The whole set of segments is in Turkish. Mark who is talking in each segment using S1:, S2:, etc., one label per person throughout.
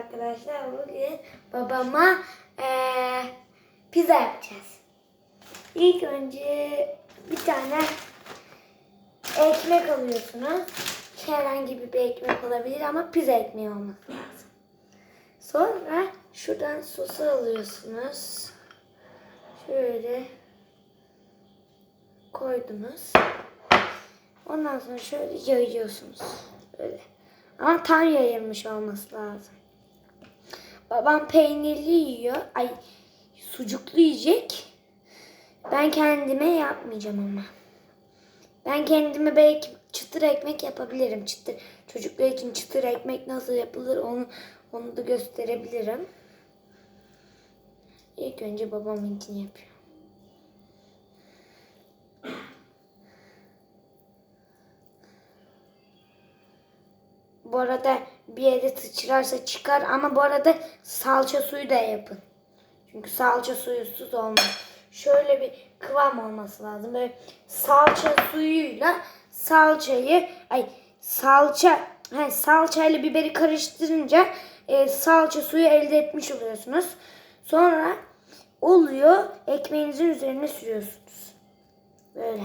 S1: arkadaşlar. Bugün babama eee, pizza yapacağız. İlk önce bir tane ekmek alıyorsunuz. Herhangi bir ekmek olabilir ama pizza ekmeği olması lazım. Sonra şuradan sosu alıyorsunuz. Şöyle koydunuz. Ondan sonra şöyle yayıyorsunuz. Böyle. Ama tam yayılmış olması lazım. Babam peynirli yiyor. Ay sucuklu yiyecek. Ben kendime yapmayacağım ama. Ben kendime belki çıtır ekmek yapabilirim. Çıtır çocuklar için çıtır ekmek nasıl yapılır onu onu da gösterebilirim. İlk önce babamın için yapıyorum. Bu arada bir yere sıçrarsa çıkar ama bu arada salça suyu da yapın. Çünkü salça suyusuz olmaz. Şöyle bir kıvam olması lazım. Böyle salça suyuyla salçayı ay salça he, salçayla biberi karıştırınca e, salça suyu elde etmiş oluyorsunuz. Sonra oluyor ekmeğinizin üzerine sürüyorsunuz. Böyle.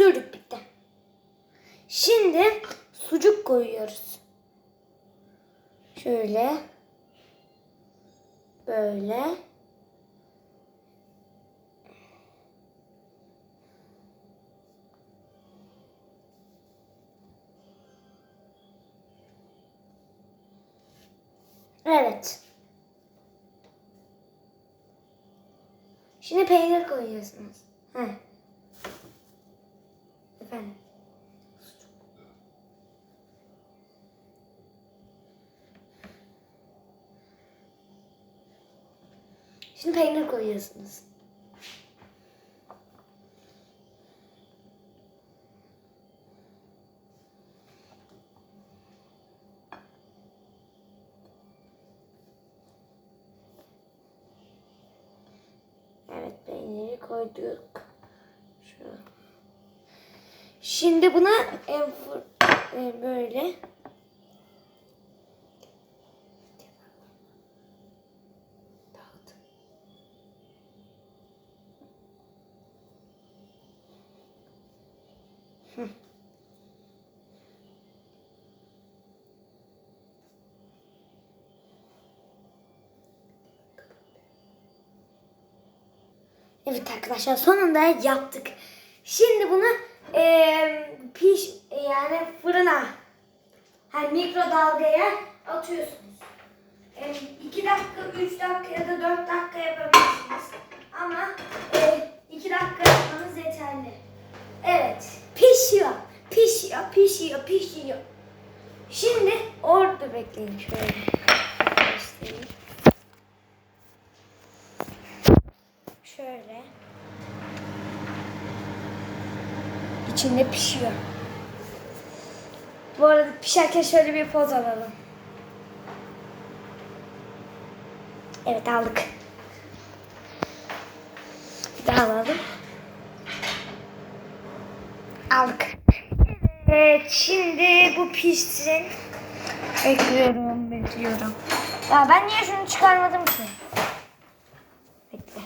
S1: Sürdük bitti. Şimdi sucuk koyuyoruz. Şöyle. Böyle. Evet. Şimdi peynir koyuyorsunuz. Heh. Peynir koyuyorsunuz. Evet peyniri koyduk. Şu. Şimdi buna e, böyle Evet arkadaşlar sonunda yaptık. Şimdi bunu eee, piş yani fırına hani mikrodalgaya atıyorsunuz. 2 dakika, 3 dakika ya da 4 dakika yapabilirsiniz. Ama 2 dakika yapmanız yeterli. Evet pişiyor, pişiyor, pişiyor, pişiyor. Şimdi orada bekleyin şöyle. göstereyim. Şöyle. İçinde pişiyor. Bu arada pişerken şöyle bir poz alalım. Evet aldık. Bir daha alalım. Aldık. Evet şimdi bu pişsin. Bekliyorum, bekliyorum. Ya ben niye şunu çıkarmadım ki? Bekle.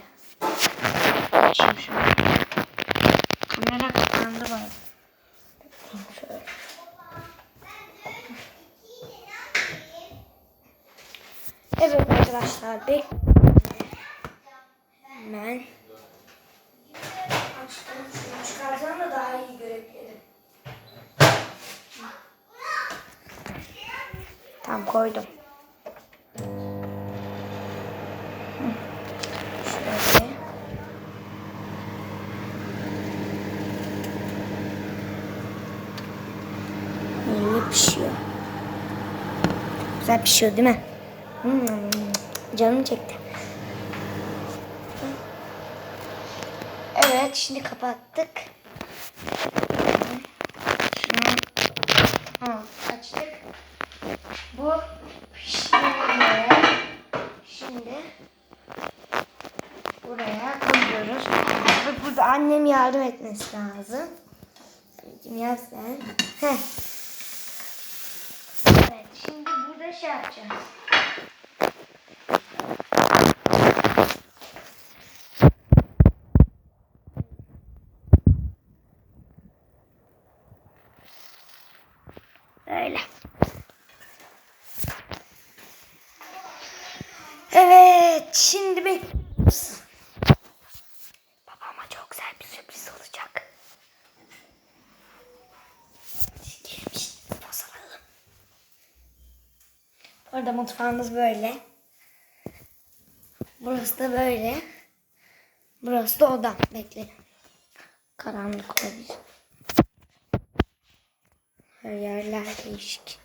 S1: Şimdi şöyle. Kamera kapandı bana. Bakayım Şöyle. Evet arkadaşlar bek hemen açtım da daha iyi görebilirim. Tamam koydum. Şöyle. İyi pişiyor. Güzel pişiyor değil mi? Hmm, canım çekti. Evet şimdi kapattık. Şunu tamam, açtık. Bu pişmeye şimdi buraya koyuyoruz. Ve burada annem yardım etmesi lazım. Anneciğim yap sen. Heh. Evet şimdi burada şey yapacağız. Öyle. Evet, şimdi. Babama çok güzel bir sürpriz olacak. Arada mutfağımız böyle. Burası da böyle. Burası da odam. Bekle. Karanlık olabilir. Her yerler değişik.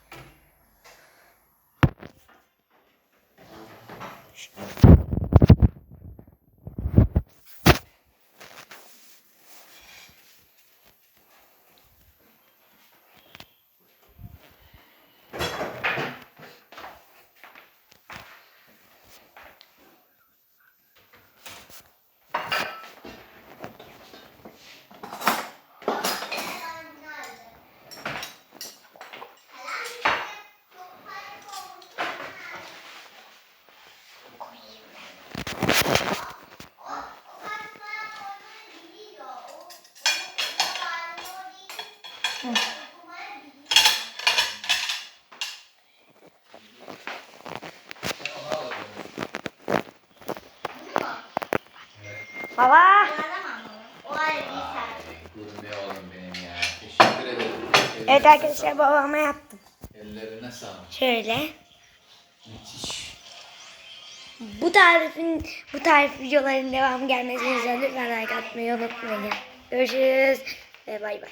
S1: Baba. Evet arkadaşlar
S2: sağlık.
S1: babama yaptım.
S2: Ellerine sağlık.
S1: Şöyle.
S2: Müthiş.
S1: Bu tarifin bu tarif videoların devamı gelmesini lütfen like atmayı unutmayın. Görüşürüz ve bay bay.